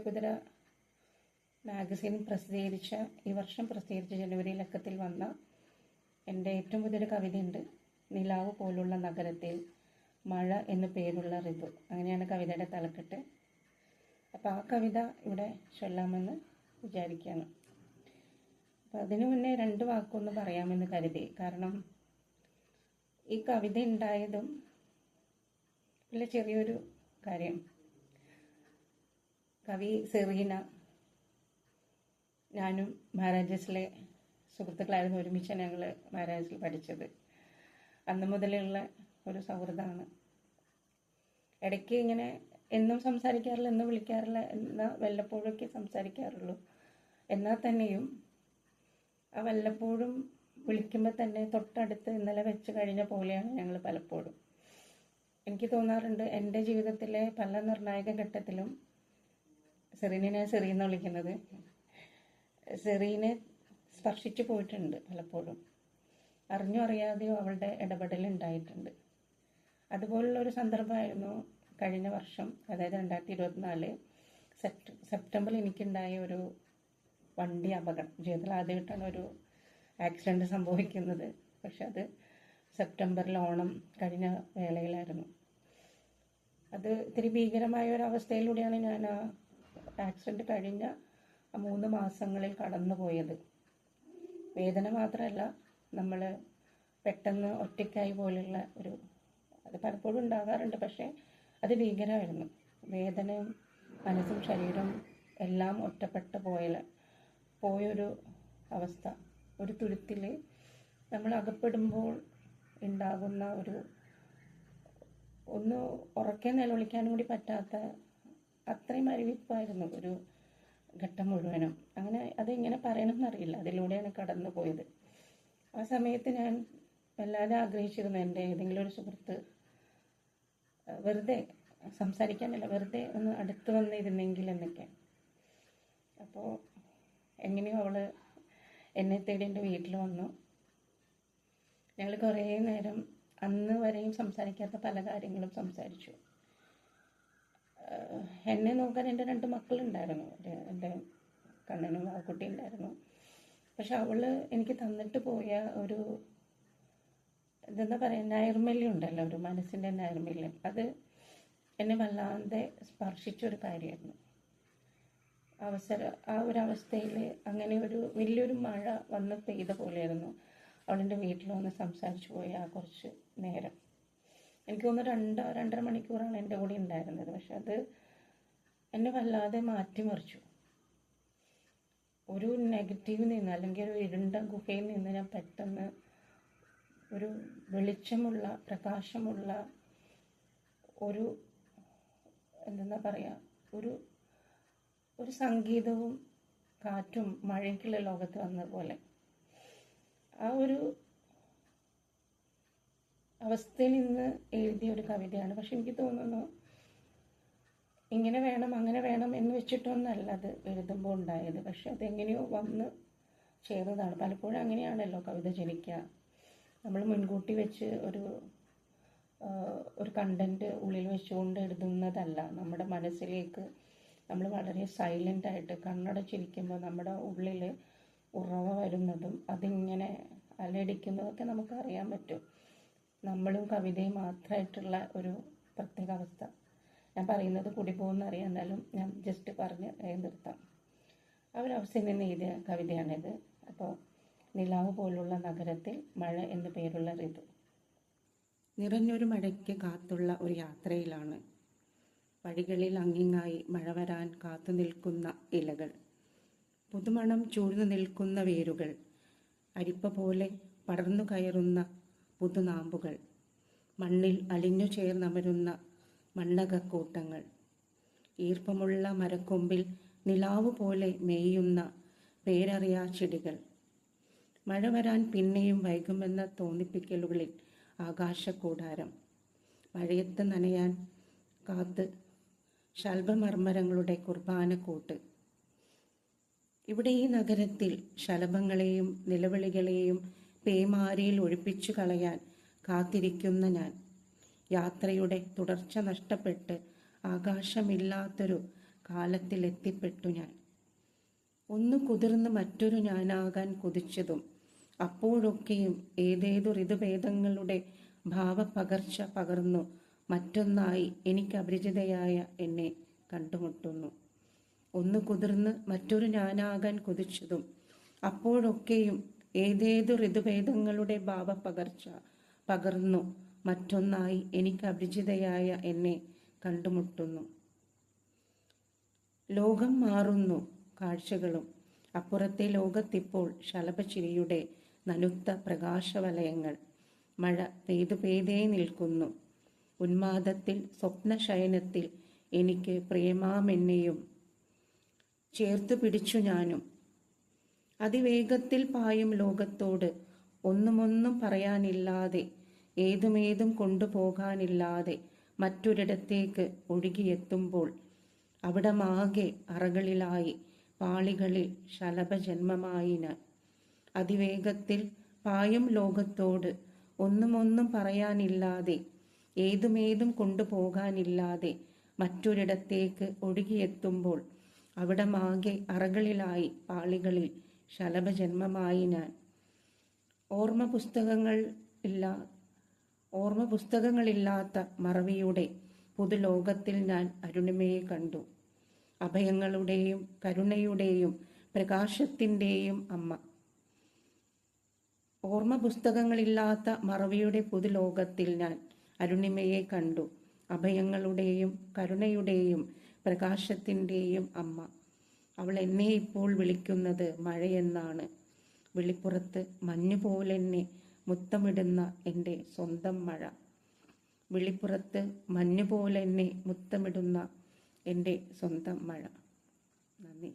Pachakuthira magazine പ്രസിദ്ധീകരിച്ച ഈ വർഷം പ്രസിദ്ധീകരിച്ച ജനുവരി ലക്കത്തിൽ വന്ന എന്റെ ഏറ്റവും പുതിയൊരു കവിതയുണ്ട്. നിലാവ് പോലുള്ള നഗരത്തിൽ മഴ എന്ന പേരുള്ള ഋതു അങ്ങനെയാണ് കവിതയുടെ തലക്കെട്ട്. അപ്പോൾ ആ കവിത ഇവിടെ ചൊല്ലാമെന്ന് വിചാരിക്കുകയാണ്. അപ്പോൾ അതിനു മുന്നേ രണ്ട് വാക്കൊന്ന് പറയാമെന്ന് കരുതി. കാരണം ഈ കവിത ഉണ്ടായതും വലിയ ചെറിയൊരു കാര്യം. കവി സെറീന ഞാനും മഹാരാജസിലെ സുഹൃത്തുക്കളായിരുന്നു ഒരുമിച്ച് ഞങ്ങൾ മഹാരാജസിൽ പഠിച്ചത്. അന്ന് മുതലുള്ള ഒരു സൗഹൃദമാണ്. ഇടയ്ക്ക് ഇങ്ങനെ എന്നും സംസാരിക്കാറില്ല എന്നും വിളിക്കാറില്ല എന്നാൽ വല്ലപ്പോഴൊക്കെ സംസാരിക്കാറുള്ളൂ. എന്നാൽ തന്നെയും ആ വല്ലപ്പോഴും വിളിക്കുമ്പോൾ തന്നെ തൊട്ടടുത്ത് ഇന്നലെ വെച്ച് കഴിഞ്ഞ പോലെയാണ് ഞങ്ങൾ പലപ്പോഴും. എനിക്ക് തോന്നാറുണ്ട് എന്റെ ജീവിതത്തിലെ പല നിർണായക ഘട്ടത്തിലും സെറീനെ സെറീന്ന് വിളിക്കുന്നത്. സെറീനെ സ്പർശിച്ചു പോയിട്ടുണ്ട് പലപ്പോഴും. അറിഞ്ഞോ അറിയാതെയോ അവളുടെ ഇടപെടൽ ഉണ്ടായിട്ടുണ്ട്. അതുപോലുള്ള ഒരു സന്ദർഭമായിരുന്നു കഴിഞ്ഞ വർഷം അതായത് രണ്ടായിരത്തി ഇരുപത്തിനാല് സെപ്റ്റ സെപ്റ്റംബറിൽ എനിക്കുണ്ടായ ഒരു വണ്ടി അപകടം. ജീവിതത്തിൽ ആദ്യമായിട്ടാണ് ഒരു ആക്സിഡന്റ് സംഭവിക്കുന്നത്. പക്ഷെ അത് സെപ്റ്റംബറിൽ ഓണം കഴിഞ്ഞ വേളയിലായിരുന്നു. അത് ഇത്തിരി ഭീകരമായ ഒരു അവസ്ഥയിലൂടെയാണ് ഞാൻ ആ ആക്സിഡന്റ് കഴിഞ്ഞ മൂന്ന് മാസങ്ങളിൽ കടന്നു പോയത് വേദന മാത്രമല്ല നമ്മൾ പെട്ടെന്ന് ഒറ്റയ്ക്കായി പോലുള്ള ഒരു അത് പലപ്പോഴും ഉണ്ടാകാറുണ്ട് പക്ഷേ അത് ഭീകരമായിരുന്നു. വേദനയും മനസ്സും ശരീരം എല്ലാം ഒറ്റപ്പെട്ടു പോയ പോയൊരു അവസ്ഥ ഒരു തുരുത്തിൽ നമ്മൾ അകപ്പെടുമ്പോൾ ഉണ്ടാകുന്ന ഒരു ഒന്ന് ഉറക്കെ നിലവിളിക്കാനും കൂടി പറ്റാത്ത അത്രയും അറിവിപ്പായിരുന്നു ഒരു ഘട്ടം മുഴുവനും. അങ്ങനെ അതെങ്ങനെ പറയണമെന്നറിയില്ല അതിലൂടെയാണ് കടന്നു പോയത്. ആ സമയത്ത് ഞാൻ വല്ലാതെ ആഗ്രഹിച്ചിരുന്നു എന്റെ ഏതെങ്കിലും ഒരു സുഹൃത്ത് വെറുതെ സംസാരിക്കാനല്ല വെറുതെ ഒന്ന് അടുത്ത് വന്നിരുന്നെങ്കിൽ എന്നൊക്കെ. അപ്പോൾ എങ്ങനെയോ അവൾ എന്നെ തേടി എന്റെ വീട്ടിൽ വന്നു. ഞങ്ങൾ കുറേ നേരം അന്ന് വരെയും സംസാരിക്കാത്ത പല കാര്യങ്ങളും സംസാരിച്ചു. എന്നെ നോക്കാൻ എന്റെ രണ്ട് മക്കളുണ്ടായിരുന്നു. എന്റെ കണ്ണനും ആ കുട്ടി ഉണ്ടായിരുന്നു പക്ഷെ അവൾ എനിക്ക് തന്നിട്ട് പോയ ഒരു ഇതെന്താ പറയുക നൈർമല്യം ഉണ്ടല്ലോ ഒരു മനസ്സിന്റെ നൈർമല്യം. അത് എന്നെ വല്ലാതെ സ്പർശിച്ചൊരു കാര്യമായിരുന്നു. അവസര ആ ഒരു അവസ്ഥയിൽ അങ്ങനെ ഒരു വലിയൊരു മഴ വന്ന് പെയ്ത പോലെയായിരുന്നു അവളെന്റെ വീട്ടിൽ വന്ന് സംസാരിച്ചു പോയി ആ കുറച്ച് നേരം. എനിക്ക് തോന്നുന്നു രണ്ട് രണ്ടര മണിക്കൂറാണ് എന്റെ കൂടെ ഉണ്ടായിരുന്നത്. പക്ഷെ അത് എന്നെ വല്ലാതെ മാറ്റിമറിച്ചു ഒരു നെഗറ്റീവ് നിന്ന് അല്ലെങ്കിൽ ഒരു ഇരുണ്ട ഗുഹയിൽ നിന്ന് ഞാൻ പെട്ടെന്ന് ഒരു വെളിച്ചമുള്ള പ്രകാശമുള്ള ഒരു എന്താ പറയുക ഒരു ഒരു സംഗീതവും കാറ്റും മഴയ്ക്കുള്ള ലോകത്ത് വന്ന പോലെ ആ ഒരു അവസ്ഥയിൽ നിന്ന് എഴുതിയ ഒരു കവിതയാണ്. പക്ഷെ എനിക്ക് തോന്നുന്നു ഇങ്ങനെ വേണം അങ്ങനെ വേണം എന്ന് വെച്ചിട്ടൊന്നല്ല അത് എഴുതുമ്പോൾ ഉണ്ടായത്. പക്ഷെ അതെങ്ങനെയോ വന്ന് ചേർന്നതാണ്. പലപ്പോഴും അങ്ങനെയാണല്ലോ കവിത ജനിക്കുക. നമ്മൾ മുൻകൂട്ടി വെച്ച് ഒരു ഒരു കണ്ടന്റ് ഉള്ളിൽ വെച്ചുകൊണ്ട് എഴുതുന്നതല്ല. നമ്മുടെ മനസ്സിലേക്ക് നമ്മൾ വളരെ സൈലന്റ് ആയിട്ട് കണ്ണടച്ചിരിക്കുമ്പോൾ നമ്മുടെ ഉള്ളിൽ ഉറവ വരുന്നതും അതിങ്ങനെ അലടിക്കുന്നതൊക്കെ നമുക്ക് അറിയാൻ പറ്റും. നമ്മളും കവിതയും മാത്രമായിട്ടുള്ള ഒരു പ്രത്യേക അവസ്ഥ ഞാൻ പറയുന്നത് കൂടി പോകുന്ന അറിയാന്നാലും ഞാൻ ജസ്റ്റ് പറഞ്ഞ് നിർത്താം. അവസ്ഥയിൽ നിന്ന് എഴുതിയ കവിതയാണിത്. അപ്പോൾ നിലാവ് പോലുള്ള നഗരത്തിൽ മഴ എന്ന പേരുള്ള ഋതു. നിറഞ്ഞൊരു മഴയ്ക്ക് കാത്തുള്ള ഒരു യാത്രയിലാണ്. വഴികളിൽ അങ്ങിങ്ങായി മഴ വരാൻ കാത്തു നിൽക്കുന്ന ഇലകൾ. പുതുമണം ചൂഴ്ന്നു നിൽക്കുന്ന വേരുകൾ. അരിപ്പ പോലെ പടർന്നു കയറുന്ന പുതുനാമ്പുകൾ. മണ്ണിൽ അലിഞ്ഞു ചേർന്നമരുന്ന മണ്ണകക്കൂട്ടങ്ങൾ. ഈർപ്പമുള്ള മരക്കൊമ്പിൽ നിലാവ് പോലെ മേയുന്ന പേരറിയാ ചെടികൾ. മഴ വരാൻ പിന്നെയും വൈകുമെന്ന തോന്നിപ്പിക്കലുകളിൽ ആകാശക്കൂടാരം. മഴയത്ത് നനയാൻ കാത്ത് ശൽഭമർമരങ്ങളുടെ കുർബാനക്കൂട്ട്. ഇവിടെ ഈ നഗരത്തിൽ ശലഭങ്ങളെയും നിലവിളികളെയും പേമാരിയിൽ ഒഴിപ്പിച്ചു കളയാൻ കാത്തിരിക്കുന്ന ഞാൻ. യാത്രയുടെ തുടർച്ച നഷ്ടപ്പെട്ട് ആകാശമില്ലാത്തൊരു കാലത്തിലെത്തിപ്പെട്ടു ഞാൻ. ഒന്ന് കുതിർന്ന് മറ്റൊരു ഞാനാകാൻ കുതിച്ചതും അപ്പോഴൊക്കെയും ഏതേതു ഋതുഭേദങ്ങളുടെ ഭാവപകർച്ച പകർന്നു മറ്റൊന്നായി എനിക്ക് അപരിചിതയായ എന്നെ കണ്ടുമുട്ടുന്നു. ഒന്ന് കുതിർന്ന് മറ്റൊരു ഞാനാകാൻ കുതിച്ചതും അപ്പോഴൊക്കെയും ഏതേതു ഋതുഭേദങ്ങളുടെ ഭാവപകർച്ച പകർന്നു മറ്റൊന്നായി എനിക്ക് അപരിചിതയായ എന്നെ കണ്ടുമുട്ടുന്നു. ലോകം മാറുന്നു കാഴ്ചകളും. അപ്പുറത്തെ ലോകത്തിപ്പോൾ ശലഭചിരിയുടെ നനുത്ത പ്രകാശവലയങ്ങൾ. മഴ പെയ്തു പെയ്തേ നിൽക്കുന്നു. ഉന്മാദത്തിൽ സ്വപ്നശയനത്തിൽ എനിക്ക് പ്രിയമാമെന്നെയും ചേർത്തു പിടിച്ചു ഞാനും. അതിവേഗത്തിൽ പായും ലോകത്തോട്. ഒന്നുമൊന്നും പറയാനില്ലാതെ ഏതുമേതും കൊണ്ടുപോകാനില്ലാതെ മറ്റൊരിടത്തേക്ക് ഒഴുകിയെത്തുമ്പോൾ അവിടമാകെ അറകളിലായി പാളികളിൽ ശലഭജന്മമായിന്. അതിവേഗത്തിൽ പായും ലോകത്തോട് ഒന്നുമൊന്നും പറയാനില്ലാതെ ഏതുമേതും കൊണ്ടുപോകാനില്ലാതെ മറ്റൊരിടത്തേക്ക് ഒഴുകിയെത്തുമ്പോൾ അവിടമാകെ അറകളിലായി പാളികളിൽ ശലഭജന്മമായി ഞാൻ. ഓർമ്മ പുസ്തകങ്ങൾ ഇല്ല ഓർമ്മ പുസ്തകങ്ങളില്ലാത്ത മറവിയുടെ പുതുലോകത്തിൽ ഞാൻ അരുണിമയെ കണ്ടു. അഭയങ്ങളുടെയും കരുണയുടെയും പ്രകാശത്തിന്റെയും അമ്മ. ഓർമ്മ പുസ്തകങ്ങളില്ലാത്ത മറവിയുടെ പുതുലോകത്തിൽ ഞാൻ അരുണിമയെ കണ്ടു. അഭയങ്ങളുടെയും കരുണയുടെയും പ്രകാശത്തിന്റെയും അമ്മ. അവൾ എന്നെ ഇപ്പോൾ വിളിക്കുന്നത് മഴയെന്നാണ്. വിളിപ്പുറത്ത് മഞ്ഞു പോലെന്നെ മുത്തമിടുന്ന എന്റെ സ്വന്തം മഴ. വിളിപ്പുറത്ത് മഞ്ഞു പോലെന്നെ മുത്തമിടുന്ന എന്റെ സ്വന്തം മഴ. നന്ദി